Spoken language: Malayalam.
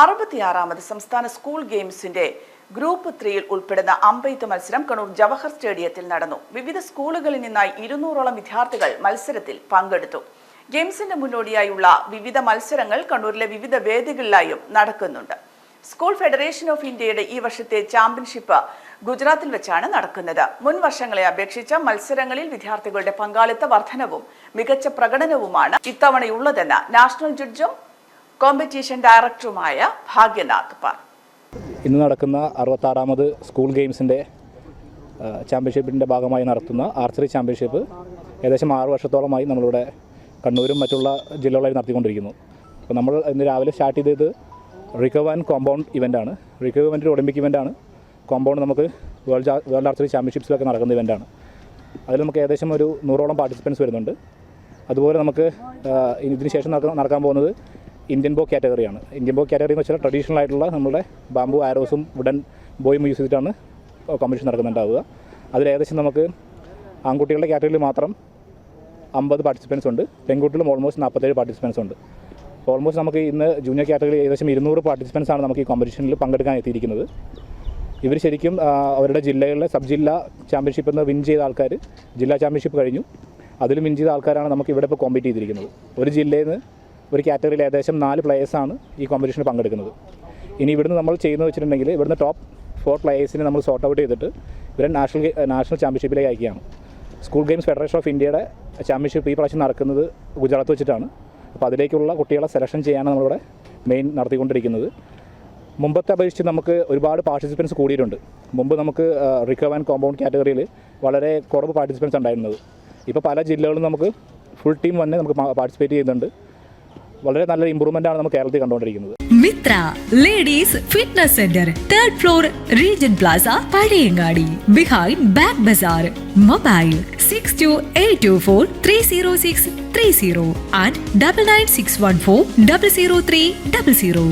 അറുപത്തിയാറാമത് സംസ്ഥാന സ്കൂൾ ഗെയിംസിന്റെ ഗ്രൂപ്പ് ത്രീയിൽ ഉൾപ്പെടുന്ന അമ്പെയ്ത്ത് മത്സരം കണ്ണൂർ ജവഹർ സ്റ്റേഡിയത്തിൽ നടന്നു. വിവിധ സ്കൂളുകളിൽ നിന്നായി ഇരുന്നൂറോളം വിദ്യാർത്ഥികൾ മത്സരത്തിൽ പങ്കെടുത്തു. ഗെയിംസിന്റെ മുന്നോടിയായുള്ള വിവിധ മത്സരങ്ങൾ കണ്ണൂരിലെ വിവിധ വേദികളിലായും നടക്കുന്നുണ്ട്. സ്കൂൾ ഫെഡറേഷൻ ഓഫ് ഇന്ത്യയുടെ ഈ വർഷത്തെ ചാമ്പ്യൻഷിപ്പ് ഗുജറാത്തിൽ വെച്ചാണ് നടക്കുന്നത്. മുൻ വർഷങ്ങളെ അപേക്ഷിച്ച മത്സരങ്ങളിൽ വിദ്യാർത്ഥികളുടെ പങ്കാളിത്ത വർധനവും മികച്ച പ്രകടനവുമാണ് ഇത്തവണയുള്ളതെന്ന് നാഷണൽ ജഡ്ജും കോമ്പറ്റീഷൻ ഡയറക്ടറുമായ ഭാഗ്യനാഥ് പാർ ഇന്ന് നടക്കുന്ന അറുപത്താറാമത് സ്കൂൾ ഗെയിംസിന്റെ ചാമ്പ്യൻഷിപ്പിന്റെ ഭാഗമായി നടത്തുന്ന ആർച്ചറി ചാമ്പ്യൻഷിപ്പ് ഏകദേശം ആറ് വർഷത്തോളമായി നമ്മളിവിടെ കണ്ണൂരും മറ്റുള്ള ജില്ലകളായി നടത്തിക്കൊണ്ടിരിക്കുന്നു. അപ്പോൾ നമ്മൾ ഇന്ന് രാവിലെ സ്റ്റാർട്ട് ചെയ്തത് റിക്കവ് ആൻഡ് കോമ്പൗണ്ട് ഇവന്റാണ് റിക്കവ് ഇവന്റ് ഒളിമ്പിക് ഇവന്റാണ് കോമ്പൗണ്ട് നമുക്ക് വേൾഡ് വേൾഡ് ആർച്ചറി ചാമ്പ്യൻഷിപ്സിലൊക്കെ നടക്കുന്ന ഇവന്റാണ് അതിൽ നമുക്ക് ഏകദേശം ഒരു നൂറോളം പാർട്ടിസിപ്പൻസ് വരുന്നുണ്ട്. അതുപോലെ നമുക്ക് ഇതിനുശേഷം ഇതിന് ശേഷം നടക്കാൻ നടക്കാൻ പോകുന്നത് ഇന്ത്യൻ ബോ കാറ്റഗറിയാണ് ഇന്ത്യൻ ബോ കാറ്റഗറി എന്ന് വെച്ചാൽ ട്രഡീഷണൽ ആയിട്ടുള്ള നമ്മുടെ ബാമ്പു ആരോസും വുഡൻ ബോയും യൂസ് ചെയ്തിട്ടാണ് കോമ്പറ്റീഷൻ നടക്കുന്നുണ്ടാവുക. അതിൽ ഏകദേശം നമുക്ക് ആൺകുട്ടികളുടെ കാറ്റഗറിയിൽ മാത്രം അമ്പത് പാർട്ടിസിപ്പൻസ് ഉണ്ട്. പെൺകുട്ടികളും ഓൾമോസ്റ്റ് നാൽപ്പത്തേഴ് പാർട്ടിസിപ്പൻസ് ഉണ്ട്. ഓൾമോസ്റ്റ് നമുക്ക് ഇന്ന് ജൂനിയർ കാറ്റഗറിയിൽ ഏകദേശം ഇരുന്നൂറ് പാർട്ടിസിപ്പൻസ് ആണ് നമുക്ക് ഈ കോമ്പറ്റീഷനിൽ പങ്കെടുക്കാൻ എത്തിയിരിക്കുന്നത്. ഇവർ ശരിക്കും അവരുടെ ജില്ലകളിലെ സബ് ജില്ലാ ചാമ്പ്യൻഷിപ്പ് എന്ന് വിൻ ചെയ്ത ആൾക്കാർ ജില്ലാ ചാമ്പ്യൻഷിപ്പ് കഴിഞ്ഞു. അതിൽ വിൻ ചെയ്ത ആൾക്കാരാണ് നമുക്ക് ഇവിടെ ഇപ്പോൾ കോമ്പീറ്റ് ചെയ്തിരിക്കുന്നത്. ഒരു ജില്ലയിൽ നിന്ന് ഒരു കാറ്റഗറിയിൽ ഏകദേശം നാല് പ്ലേയേഴ്സാണ് ഈ കോമ്പറ്റീഷനിൽ പങ്കെടുക്കുന്നത്. ഇനി ഇവിടുന്ന് നമ്മൾ ചെയ്യുന്നത് വെച്ചിട്ടുണ്ടെങ്കിൽ ഇവിടുന്ന് ടോപ്പ് ഫോർ പ്ലേയേഴ്സിനെ നമ്മൾ സോർട്ട് ഔട്ട് ചെയ്തിട്ട് ഇവരെ നാഷണൽ നാഷണൽ ചാമ്പ്യൻഷിപ്പിലേക്ക് അയക്കുകയാണ്. സ്കൂൾ ഗെയിംസ് ഫെഡറേഷൻ ഓഫ് ഇന്ത്യയുടെ ചാമ്പ്യൻഷിപ്പ് ഈ പ്രാവശ്യം നടക്കുന്നത് ഗുജറാത്ത് വെച്ചിട്ടാണ്. അപ്പോൾ അതിലേക്കുള്ള കുട്ടികളെ സെലക്ഷൻ ചെയ്യാനാണ് നമ്മളിവിടെ മെയിൻ നടത്തിക്കൊണ്ടിരിക്കുന്നത്. മുമ്പത്തെ അപേക്ഷിച്ച് നമുക്ക് ഒരുപാട് പാർട്ടിസിപ്പൻസ് കൂടിയിട്ടുണ്ട്. മുമ്പ് നമുക്ക് റിക്കവ് ആൻഡ് കോമ്പൗണ്ട് കാറ്റഗറിയിൽ വളരെ കുറവ് പാർട്ടിസിപ്പൻസ് ഉണ്ടായിരുന്നത്. ഇപ്പോൾ പല ജില്ലകളിലും നമുക്ക് ഫുൾ ടീം വന്നേ നമുക്ക് പാർട്ടിസിപ്പേറ്റ് ചെയ്യുന്നുണ്ട്. വളരെ നല്ലൊരു ഇമ്പ്രൂവ്മെന്റ് ആണ് നമ്മൾ കേരളത്തിൽ കണ്ടുകൊണ്ടിരിക്കുന്നത്. Mitra ladies fitness centre third floor Regen plaza Pazhayangadi behind back bazaar mobile six two eight two four three zero six three zero and double nine six one four double zero three double zero